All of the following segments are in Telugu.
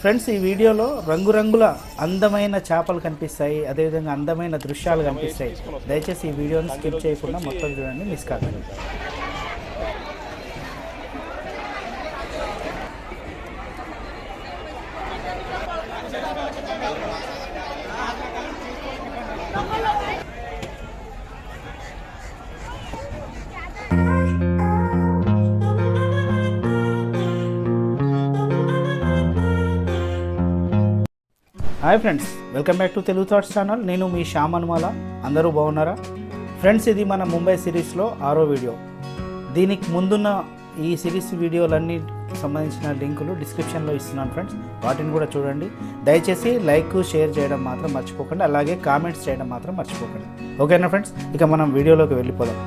ఫ్రెండ్స్ ఈ వీడియోలో రంగురంగుల అందమైన చేపలు కనిపిస్తాయి. అదేవిధంగా అందమైన దృశ్యాలు కనిపిస్తాయి. దయచేసి ఈ వీడియోని స్కిప్ చేయకుండా మొత్తం చూడండి. మిస్ కాకండి. Hi friends welcome back to Telugu Thoughts channel నేను మీ శ్యామ్ అనుమాల. అందరూ బాగున్నారా? ఫ్రెండ్స్ ఇది మన ముంబై సిరీస్లో ఆరో వీడియో. దీనికి ముందున్న ఈ సిరీస్ వీడియోలన్నీ సంబంధించిన లింకులు డిస్క్రిప్షన్లో ఇస్తున్నాను ఫ్రెండ్స్. వాటిని కూడా చూడండి. దయచేసి లైక్ షేర్ చేయడం మాత్రం మర్చిపోకండి. అలాగే కామెంట్స్ చేయడం మాత్రం మర్చిపోకండి. ఓకేనా ఫ్రెండ్స్? ఇక మనం వీడియోలోకి వెళ్ళిపోదాం.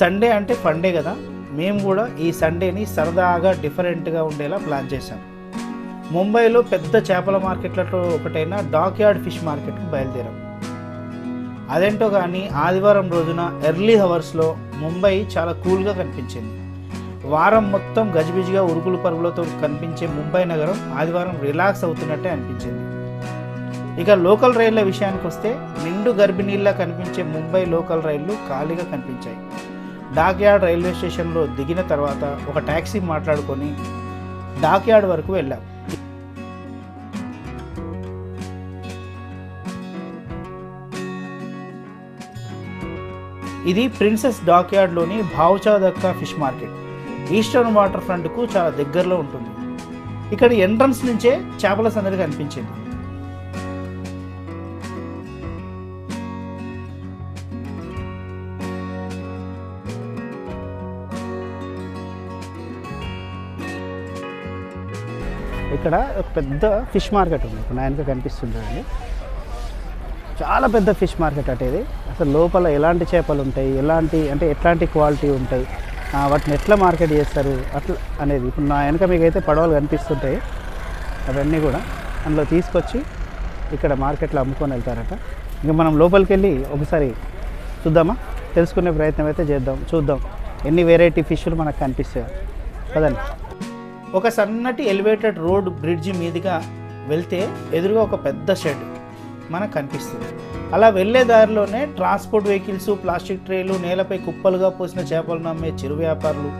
సండే అంటే పండే కదా. మేము కూడా ఈ సండేని సరదాగా డిఫరెంట్గా ఉండేలా ప్లాన్ చేశాం. ముంబైలో పెద్ద చేపల మార్కెట్లలో ఒకటైన డాక్ యార్డ్ ఫిష్ మార్కెట్కి బయలుదేరాం. అదేంటో కానీ ఆదివారం రోజున ఎర్లీ హవర్స్లో ముంబై చాలా కూల్గా కనిపించింది. వారం మొత్తం గజిబిజిగా ఉరుకులు పరుగులతో కనిపించే ముంబై నగరం ఆదివారం రిలాక్స్ అవుతున్నట్టే అనిపించింది. ఇక లోకల్ రైళ్ళ విషయానికి వస్తే నిండు గర్భిణీల్లా కనిపించే ముంబై లోకల్ రైళ్ళు ఖాళీగా కనిపించాయి. డాక్యార్డ్ రైల్వే స్టేషన్లో దిగిన తర్వాత ఒక ట్యాక్సీ మాట్లాడుకొని డాక్యార్డ్ వరకు వెళ్ళాం. ఇది princess డాక్యార్డ్లోని Bhaucha Dhakka fish market. Eastern water ఫ్రంట్కు చాలా దగ్గరలో ఉంటుంది. ఇక్కడ ఎంట్రన్స్ నుంచే చేపల సందడి కనిపించింది. ఇక్కడ ఒక పెద్ద ఫిష్ మార్కెట్ ఉంది. ఇప్పుడు నా కనిపిస్తుంది అండి చాలా పెద్ద ఫిష్ మార్కెట్ అంటే ఇది. అసలు లోపల ఎలాంటి చేపలు ఉంటాయి? ఎలాంటి అంటే ఎట్లాంటి క్వాలిటీ ఉంటాయి? వాటిని ఎట్లా మార్కెట్ చేస్తారు? అట్లా అనేది ఇప్పుడు నా వెనక మీకు అయితే పడవలు కనిపిస్తుంటాయి. అవన్నీ కూడా అందులో తీసుకొచ్చి ఇక్కడ మార్కెట్లో అమ్ముకొని వెళ్తారట. ఇంకా మనం లోపలికి వెళ్ళి ఒకసారి చూద్దామా? తెలుసుకునే ప్రయత్నం అయితే చేద్దాం. చూద్దాం ఎన్ని వెరైటీ ఫిష్లు మనకు కనిపిస్తాయి. కదండి ఒక సన్నటి ఎలివేటెడ్ రోడ్ బ్రిడ్జి మీదుగా వెళ్తే ఎదురుగా ఒక పెద్ద షెడ్ మనకు కనిపిస్తుంది. అలా వెళ్ళే దారిలోనే ట్రాన్స్పోర్ట్ వెహికల్స్ ప్లాస్టిక్ ట్రేలు నేలపై కుప్పలుగా పోసిన చేపలను అమ్మే చిరు వ్యాపారులు.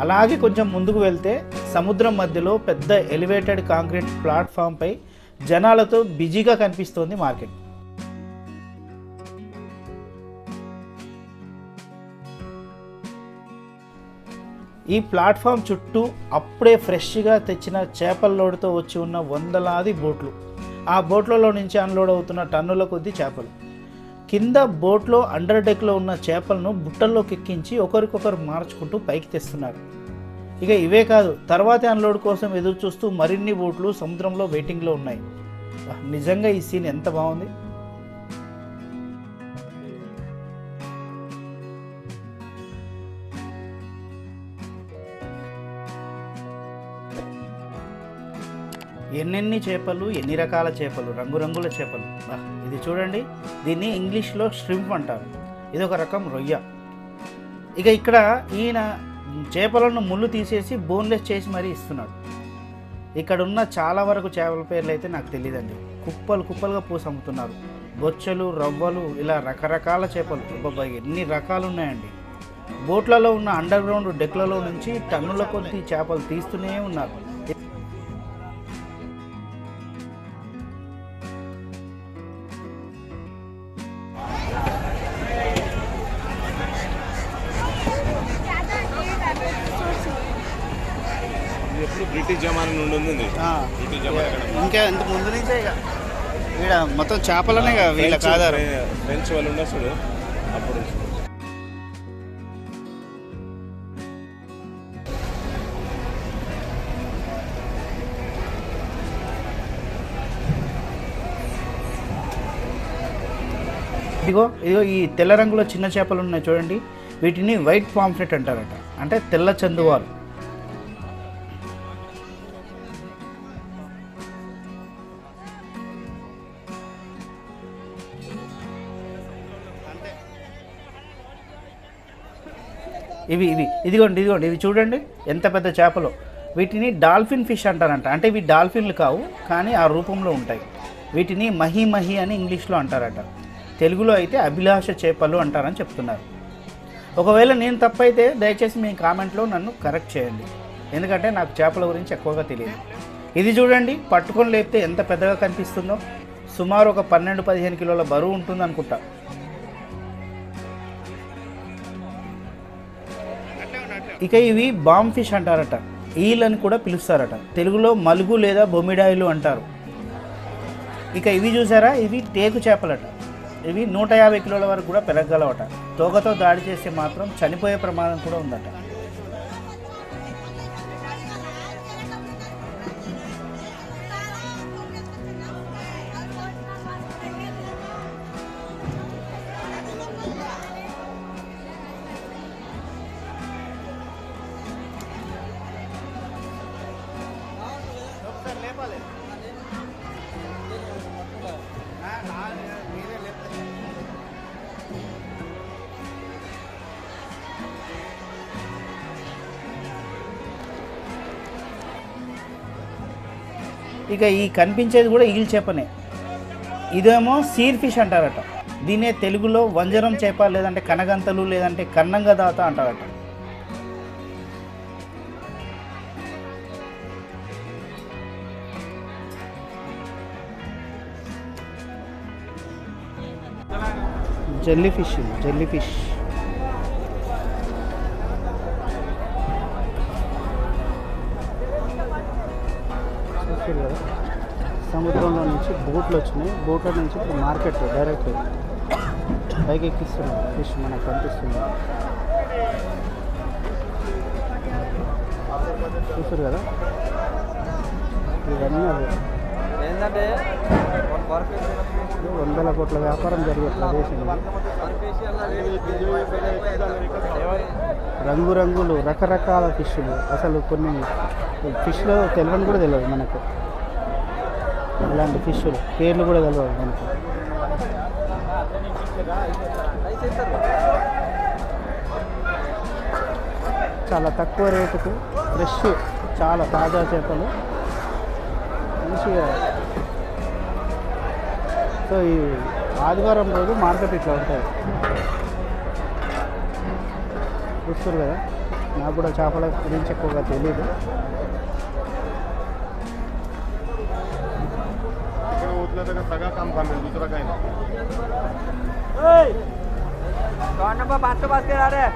అలాగే కొంచెం ముందుకు వెళ్తే సముద్రం మధ్యలో పెద్ద ఎలివేటెడ్ కాంక్రీట్ ప్లాట్ఫామ్పై జనాలతో బిజీగా కనిపిస్తోంది మార్కెట్. ఈ ప్లాట్ఫామ్ చుట్టూ అప్పుడే ఫ్రెష్గా తెచ్చిన చేపల లోడుతో వచ్చి ఉన్న వందలాది బోట్లు. ఆ బోట్లలో నుంచి అన్లోడ్ అవుతున్న టన్నుల కొద్దీ చేపలు. కింద బోట్లో అండర్ డెక్లో ఉన్న చేపలను బుట్టల్లోకి ఎక్కించి ఒకరికొకరు మార్చుకుంటూ పైకి తెస్తున్నారు. ఇక ఇవే కాదు తర్వాతి అన్లోడ్ కోసం ఎదురు చూస్తూ మరిన్ని బోట్లు సముద్రంలో వెయిటింగ్లో ఉన్నాయి. నిజంగా ఈ సీన్ ఎంత బాగుంది? ఎన్నెన్ని చేపలు ఎన్ని రకాల చేపలు రంగురంగుల చేపలు. ఇది చూడండి. దీన్ని ఇంగ్లీష్లో స్ట్రింప్ అంటారు. ఇది ఒక రకం రొయ్య. ఇక ఇక్కడ ఈయన చేపలను ముళ్ళు తీసేసి బోన్లెస్ చేసి మరీ ఇస్తున్నాడు. ఇక్కడ ఉన్న చాలా వరకు చేపల పేర్లు అయితే నాకు తెలియదండి కుప్పలు కుప్పలుగా పూసి అమ్ముతున్నారు బొచ్చలు రవ్వలు ఇలా రకరకాల చేపలు. అబ్బాబ్బా ఎన్ని రకాలు ఉన్నాయండి. బోట్లలో ఉన్న అండర్ గ్రౌండ్ డెక్లలో నుంచి టన్నుల కొద్ది చేపలు తీస్తూనే ఉన్నారు. జమానా నుండి ఉంది. ఇంకా ఇంత ముందు నుంచే ఇక. ఇక్కడ మొత్తం చేపలనే ఇక వీళ్ళకి ఫ్రెంచ్- వాళ్ళు ఉండొచ్చు అప్పుడు. ఇదిగో ఇదిగో ఈ తెల్ల రంగులో చిన్న చేపలు ఉన్నాయి చూడండి. వీటిని వైట్ పాంఫ్లెట్ అంటారట. అంటే తెల్ల చందువాలు. ఇవి ఇవి. ఇదిగోండి ఇదిగోండి. ఇవి చూడండి. ఎంత పెద్ద చేపలు. వీటిని డాల్ఫిన్ ఫిష్ అంటారంట. అంటే ఇవి డాల్ఫిన్లు కావు కానీ ఆ రూపంలో ఉంటాయి. వీటిని మహి మహి అని ఇంగ్లీష్లో అంటారట. తెలుగులో అయితే అభిలాష చేపలు అంటారని చెప్తున్నారు. ఒకవేళ నేను తప్పైతే దయచేసి మీ కామెంట్లో నన్ను కరెక్ట్ చేయండి. ఎందుకంటే నాకు చేపల గురించి ఎక్కువగా తెలియదు. ఇది చూడండి. పట్టుకొని లేపితే ఎంత పెద్దగా కనిపిస్తుందో. సుమారు ఒక పన్నెండు పదిహేను కిలోల బరువు ఉంటుంది అనుకుంటా ఇక ఇవి బామ్ ఫిష్ అంటారట. ఈల్ అని కూడా పిలుస్తారట. తెలుగులో మలుగు లేదా బొమ్మిడాయిలు అంటారు. ఇక ఇవి చూసారా? ఇవి టేకు చేపలట. ఇవి నూట యాభై కిలోల వరకు కూడా పెరగగలవట. తోకతో దాడి చేస్తే మాత్రం చనిపోయే ప్రమాదం కూడా ఉందట. ఇక ఈ కనిపించేది కూడా ఈల్ చేపనే. ఇదేమో సీర్ ఫిష్ అంటారట. దీనే తెలుగులో వంజరం చేప లేదంటే కనగంతలు లేదంటే కన్నంగ దాత అంటారట. జెల్లీ ఫిష్ జెల్లీ ఫిష్ చూస్తారు కదా. సముద్రంలో నుంచి బోట్లు వచ్చినాయి. బోట్ల నుంచి ఇప్పుడు మార్కెట్ డైరెక్ట్ పైకి ఎక్కిస్తున్నాం. ఫిష్ మనకు కనిపిస్తుంది. చూస్తారు కదా? ఇవన్నీ ఏంటంటే వందల కోట్ల వ్యాపారం జరిగే ప్రదేశం రంగురంగులు రకరకాల ఫిష్లు. అసలు కొన్ని ఫిష్లో తెలియని కూడా తెలియదు మనకు. ఇలాంటి ఫిష్లు పేర్లు కూడా తెలియదు మనకు. చాలా తక్కువ రేటుకు ఫ్రెష్ చాలా తాజా చేపలు. మంచిగా. సో ఈ ఆదివారం రోజు మార్కెట్ ఇట్లా ఉంటుంది చూస్తారు కదా? నాకు కూడా చేపల గురించి ఎక్కువగా తెలియదు इकडे उतलं तर सगळं काम थांबेल दुसरं काही नाही कौन नंबर पाँच सौ पास के आ रहे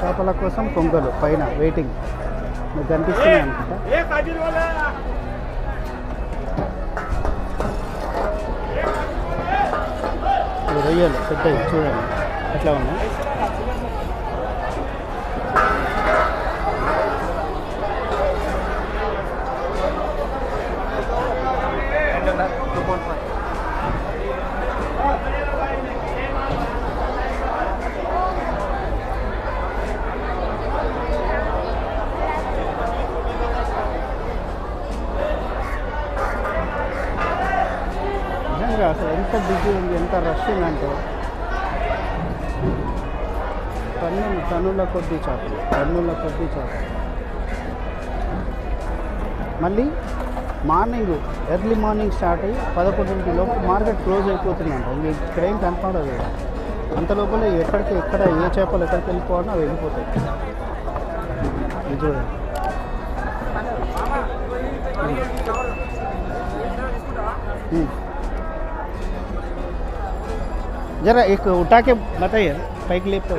చేపల కోసం కొంగలు పైన వెయిటింగ్ మీకు కనిపిస్తున్నాయి అనుకుంటా ఇవి రొయ్యలు పెద్దవి చూడండి ఎట్లా ఉన్నాయి చూసారా అసలు ఎంత బిజీ ఉంది ఎంత రష్ ఉందంటే తన్ను టన్నుల కొద్దీ చేపలు టన్నుల కొద్దీ చేపలు మళ్ళీ మార్నింగ్ ఎర్లీ మార్నింగ్ స్టార్ట్ అయ్యి పదకొండు లోపు మార్కెట్ క్లోజ్ అయిపోతుందంట. ఇంక ట్రైన్ కనపడదు అంత లోపల ఎక్కడికి ఎక్కడ ఏ చేపలు ఎక్కడికి వెళ్ళిపోవాలో అవి వెళ్ళిపోతాయి. చూడండి जरा एक उठा के बताइए पैक लेप तो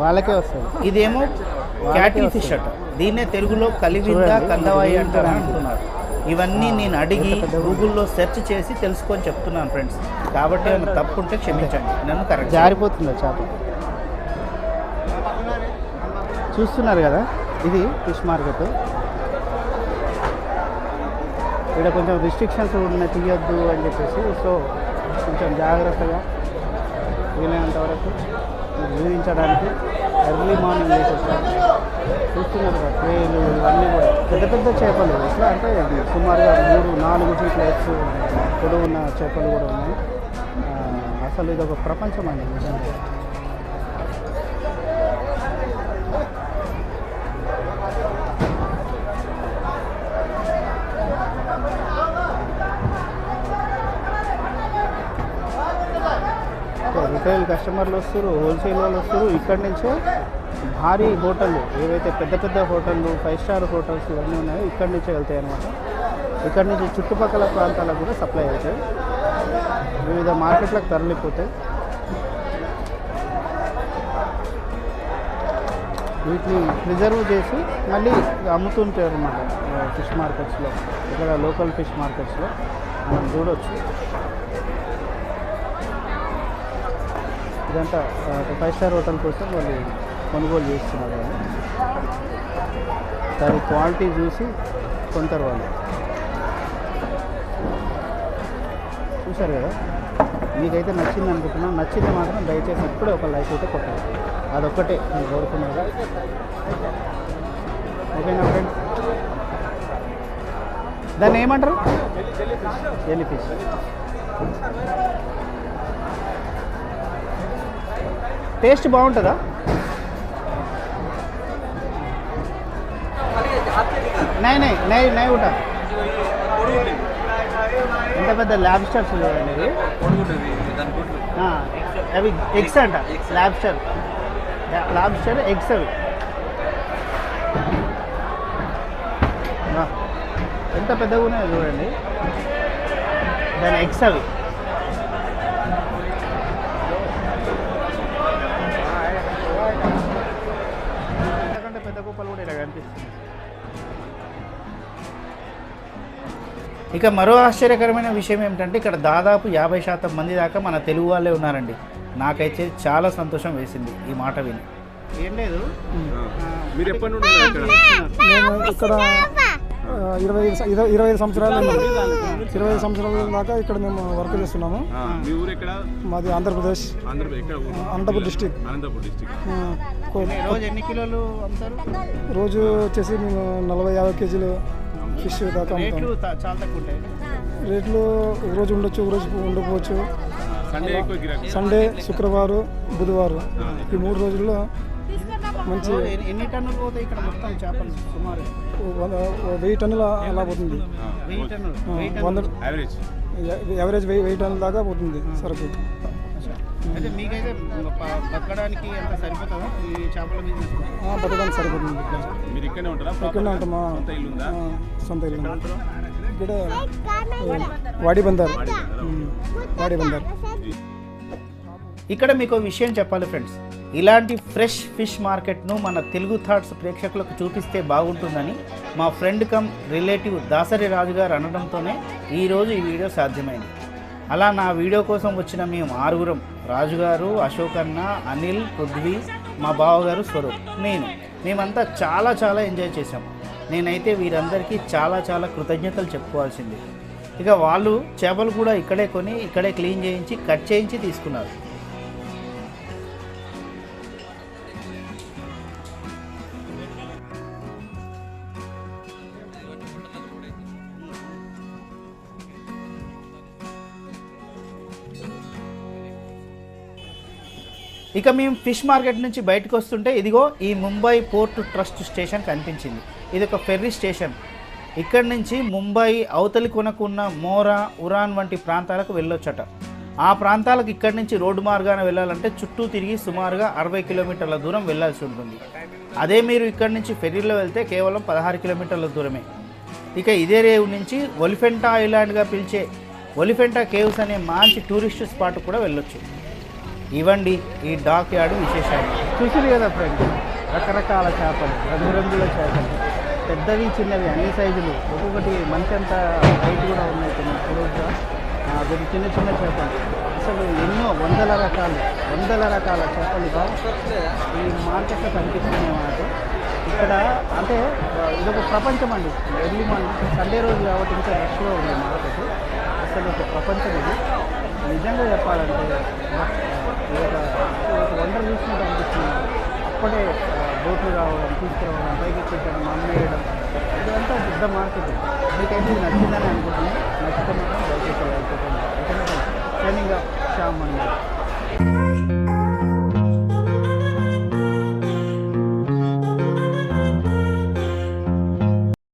వాళ్ళకే వస్తుంది ఇదేమో క్యాటిల్ ఫిష్ అట దీన్నే తెలుగులో కలివింద చూడండి, కందవాయి ఇది అంటారు ఏంటంటే అంటున్నారు ఇవన్నీ ఆ, నేను అడిగి ఎంత పెద్దగా ఉంది. గూగుల్లో సెర్చ్ చేసి తెలుసుకొని చెప్తున్నాను ఫ్రెండ్స్ కాబట్టి ఏమైనా తప్పు ఉంటే క్షమించండి నన్ను కరెక్ట్ జారిపోతుందా చేప చూస్తున్నారు కదా? ఇది ఫిష్ మార్కెట్. ఇక్కడ కొంచెం రిస్ట్రిక్షన్స్ ఉన్నాయి తీయొద్దు అని చెప్పేసి. సో కొంచెం జాగ్రత్తగా వీలైనంత వరకు జీవించడానికి ఎర్లీ మార్నింగ్ వేసేసారు చూస్తున్నారు కదా ట్రేలు ఇవన్నీ కూడా. పెద్ద పెద్ద చేపలు ఎట్లా అంటే సుమారుగా మూడు నాలుగు ఫీట్ల ఎక్స్ పొడవున్న చేపలు కూడా ఉన్నాయి. అసలు ఇది ఒక ప్రపంచం అండి నిజంగా. రిటైల్ కస్టమర్లు వస్తారు హోల్సేల్ వాళ్ళు వస్తారు ఇక్కడి నుంచే భారీ హోటళ్ళు ఏవైతే పెద్ద పెద్ద హోటళ్ళు ఫైవ్ స్టార్ హోటల్స్ ఇవన్నీ ఉన్నాయో ఇక్కడి నుంచే వెళ్తాయి అనమాట ఇక్కడి నుంచి చుట్టుపక్కల ప్రాంతాలకు కూడా సప్లై అవుతాయి. వివిధ మార్కెట్లకు తరలిపోతాయి. వీటిని ప్రిజర్వ్ చేసి మళ్ళీ అమ్ముతుంటారు అన్నమాట ఫిష్ మార్కెట్స్లో ఇక్కడ లోకల్ ఫిష్ మార్కెట్స్లో. మనం చూడవచ్చు ఇదంతా ఫైవ్ స్టార్ హోటల్ కోసం వాళ్ళు కొనుగోలు చేస్తున్నారు వాళ్ళు. దాని క్వాలిటీ చూసి కొంటారు వాళ్ళు. చూశారు కదా? మీకైతే నచ్చింది అనుకుంటున్నాను నచ్చింది మాత్రం దయచేసి ఇప్పుడే ఒక లైక్ అయితే కొట్టాలి. అదొక్కటే నేను కోరుకున్నది. ఓకేనా ఫ్రెండ్స్ దాన్ని ఏమంటారు? ఎలిఫిష్ టేస్ట్ బాగుంటుందా? నై నై నై నై ఉటా ఎంత పెద్ద ల్యాబ్స్టర్స్ చూడండి ఇవి? అవి ఎగ్స్ అంట ల్యాబ్స్టర్ ల్యాబ్స్టర్ ఎగ్స్ అవి. ఎంత పెద్దగా ఉన్నాయో చూడండి. దాని ఎగ్స్ అవి. ఇక మరో ఆశ్చర్యకరమైన విషయం ఏమిటంటే ఇక్కడ దాదాపు యాభై శాతం మంది దాకా మన తెలుగు వాళ్ళే ఉన్నారండి. నాకైతే చాలా సంతోషం వేసింది ఈ మాట విని. ఏం లేదు. మీరు ఎప్పటి నుండి ఉన్నారు ఇక్కడ? మేము ఇక్కడ ఆ, ఇరవై ఇరవై ఐదు సంవత్సరాలు. ఇరవై ఐదు సంవత్సరాల దాకా ఇక్కడ మేము వర్క్ చేస్తున్నాము. మాది ఆంధ్రప్రదేశ్. అనంతపురం డిస్టిక్ రోజు వచ్చేసి మేము నలభై యాభై కేజీలు ఫిష్ దాకా అమ్ముతాం. రేట్లు త- చాలా తక్కువ ఉంటాయి. రేట్లు ఒక రోజు ఉండొచ్చు ఒక రోజు ఉండకపోవచ్చు. సండే శుక్రవారం బుధవారం. ఈ మూడు రోజుల్లో మంచి ఎన్ని- టన్నులు పోతాయి ఇక్కడ మొత్తం చేపలు సుమారు? వెయ్యి టన్నుల అలా పోతుంది. వంద యావరేజ్ వెయ్యి టన్నుల దాకా పోతుంది సరుకు. అయితే మీకైతే బతకడానికి ఎంత సరిపోతుందా? ఈ చేపల బిజినెస్ బతకడానికి సరిపోతుంది. మీరు ఇక్కడనే ఉంటారా? ఇక్కడనే ఉంటామా? సొంత ఇల్లు ఉందా? సొంత ఇల్లు ఇక్కడ వాడి బందర్. వాడి బందర్. ఇక్కడ మీకు ఒక విషయం చెప్పాలి ఫ్రెండ్స్. ఇలాంటి ఫ్రెష్ ఫిష్ మార్కెట్ను మన తెలుగు థాట్స్ ప్రేక్షకులకు చూపిస్తే బాగుంటుందని మా friend cum relative Dasari Raju garu అనడంతోనే ఈరోజు ఈ వీడియో సాధ్యమైంది. అలా నా వీడియో కోసం వచ్చిన మేము ఆరుగురం రాజుగారు అశోక్ అన్న అనిల్ పృథ్వీ మా బావగారు స్వరూప్ నేను. మేమంతా చాలా చాలా ఎంజాయ్ చేశాం. నేనైతే వీరందరికీ చాలా చాలా కృతజ్ఞతలు చెప్పుకోవాల్సింది. ఇక వాళ్ళు చేపలు కూడా ఇక్కడే కొని ఇక్కడే క్లీన్ చేయించి కట్ చేయించి తీసుకున్నారు. ఇక మేము ఫిష్ మార్కెట్ నుంచి బయటకు వస్తుంటే ఇదిగో ఈ ముంబై పోర్ట్ ట్రస్ట్ స్టేషన్ కనిపించింది. ఇది ఒక ఫెర్రీ స్టేషన్. ఇక్కడి నుంచి ముంబై అవతలి కొనకున్న మోరా ఉరాన్ వంటి ప్రాంతాలకు వెళ్ళొచ్చట. ఆ ప్రాంతాలకు ఇక్కడి నుంచి రోడ్డు మార్గాన వెళ్ళాలంటే చుట్టూ తిరిగి సుమారుగా అరవై కిలోమీటర్ల దూరం వెళ్ళాల్సి ఉంటుంది. అదే మీరు ఇక్కడి నుంచి ఫెర్రీలో వెళ్తే కేవలం పదహారు కిలోమీటర్ల దూరమే. ఇక ఇదే రేవు నుంచి ఒలిఫెంటా ఐలాండ్గా పిలిచే ఒలిఫెంటా కేవ్స్ అనే మంచి టూరిస్ట్ స్పాట్ కూడా వెళ్ళొచ్చు. ఇవ్వండి ఈ డాక్ యార్డ్ విశేషాలు. చూసింది కదా ఫ్రెండ్? రకరకాల చేపలు రంగురంగుల చేపలు. పెద్దవి చిన్నవి అన్ని సైజులు. ఒక్కొక్కటి మనిషి అంత హైట్ కూడా ఉన్నాయి కొన్ని పొడవుగా కొన్ని చిన్న చిన్న చేపలు. అసలు ఎన్నో వందల రకాలు వందల రకాల చేపలు ఈ మార్కెట్లో కనిపిస్తున్నాయి మనకు ఇక్కడ అంటే ఇదొక ప్రపంచం అండి. ఎర్లీ మార్నింగ్ సండే రోజు కాబట్టి ఇంకా రష్లో ఉంది మార్కెట్ అసలు ఒక ప్రపంచం ఇది. నిజంగా చెప్పాలంటే ఒక ఇది వండర్ చూసినట్టు అనిపిస్తుంది. అప్పుడే బోట్లు రావడం తీసుకురావడం పైకి ఎక్కించడం అమ్మేయడం ఇదంతా పెద్ద మార్కెట్ మీకైతే నచ్చిందని అనుకుంటున్నాను నచ్చితే మాత్రం దయచేసి లైక్ ఎందుకంటే ఓకేనా ట్రైనింగ్ ఆఫ్ శ్యామ్ అన్నమాట